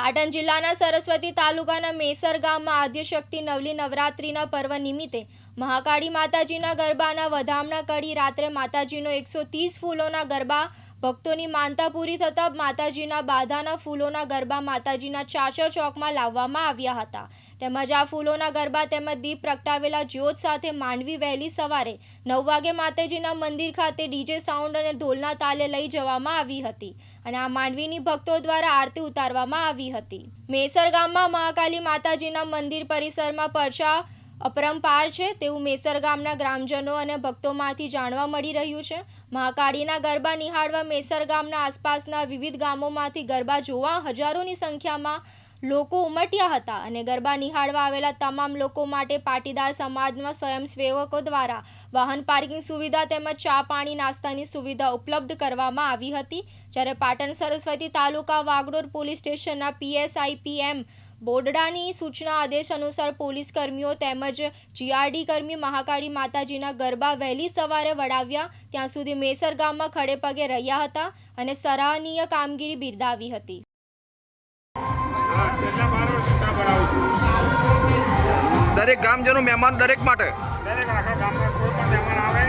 પાટણ જિલ્લાના સરસ્વતી તાલુકાના મેસર ગામમાં આદ્યશક્તિ નવલી નવરાત્રિના પર્વ નિમિત્તે મહાકાળી માતાજીના ગરબાના વધામણા કરી રાત્રે માતાજીનો એકસો ત્રીસ ફૂલોના ગરબા ભક્તોની માનતા પૂરી થતાં માતાજીના બાધાના ફૂલોના ગરબા માતાજીના ચાચર ચોકમાં લાવવામાં આવ્યા હતા. તેમજ આ ફૂલોના ગરબા તેમજ દીપ પ્રગટાવેલા જ્યોત સાથે માંડવી વહેલી સવારે નવ વાગે માતાજીના મંદિર ખાતે ડીજે સાઉન્ડ અને ઢોલના તાલે લઈ જવામાં આવી હતી અને આ માંડવીની ભક્તો દ્વારા આરતી ઉતારવામાં આવી હતી. મેસર ગામમાં મહાકાલી માતાજીના મંદિર પરિસરમાં પરચા અપરંપાર છે તેવું મેસર ગામના ગ્રામજનો અને ભક્તોમાંથી જાણવા મળી રહ્યું છે. મહાકાળીના ગરબા નિહાળવા મેસર ગામના આસપાસના વિવિધ ગામોમાંથી ગરબા જોવા હજારોની સંખ્યામાં લોકો ઉમટ્યા હતા અને ગરબા નિહાળવા આવેલા તમામ લોકો માટે પાટીદાર સમાજના સ્વયંસેવકો દ્વારા વાહન પાર્કિંગ સુવિધા તેમજ ચા પાણી નાસ્તાની સુવિધા ઉપલબ્ધ કરવામાં આવી હતી. જ્યારે પાટણ સરસ્વતી તાલુકા વાગડોર પોલીસ સ્ટેશનના પીએસઆઈ પીએમ બોર્ડડાની સૂચના આદેશ અનુસાર પોલીસ કર્મીઓ તેમજ જીઆરડી કર્મી મહાકાળી માતાજીના ગરબા વહેલી સવારે વડાવ્યા. ત્યાં સુધી મેસર ગામમાં ખડે પગે રહ્યા હતા અને સરાહનીય કામગીરી બિરદાવી હતી. દરેક ગામજનો મહેમાન દરેક માટે. દરેક આખા ગામમાં કોઈ પણ મહેમાન આવે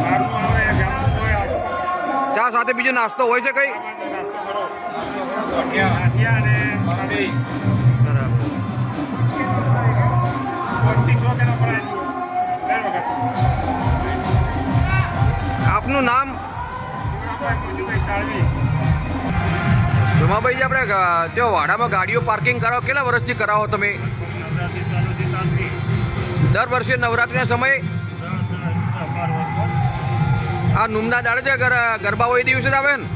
બહારનું આવે ગામનું હોય આજુબાજુ. ચા સાથે બીજો નાસ્તો હોય છે કઈ? ગાંઠિયા અને. પાંચથી છ કિલો પરાઠી. આપનું નામ શિવરામભાઈ મોતીભાઈ સાળવી સુમાભાઈ આપણે ત્યાં વાડામાં ગાડીઓ પાર્કિંગ કરાવો, કેટલા વર્ષથી કરાવો તમે દર વર્ષે નવરાત્રિના સમયે આ નુમના દાડે છે ગરબા હોય દિવસે આવે ને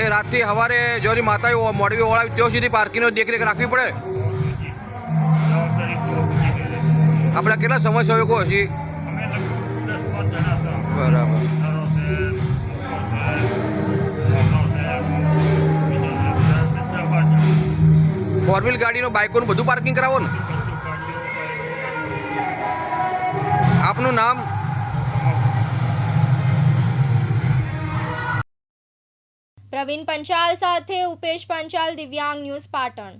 એ રાતથી સવારે જોરી માતા મોડવી ઓળાવી ત્યાં સુધી પાર્કિંગનો દેખરેખ રાખવી પડે. આપણે કેટલા સમય સહયોગો હશે બરાબર. ફોર વ્હીલ ગાડીનો, બાઇકોનું બધું પાર્કિંગ કરાવો ને આપનું નામ પ્રવીણ પંચાલ સાથે ઉપેશ પંચાલ દિવ્યાંગ ન્યૂઝ પાટણ.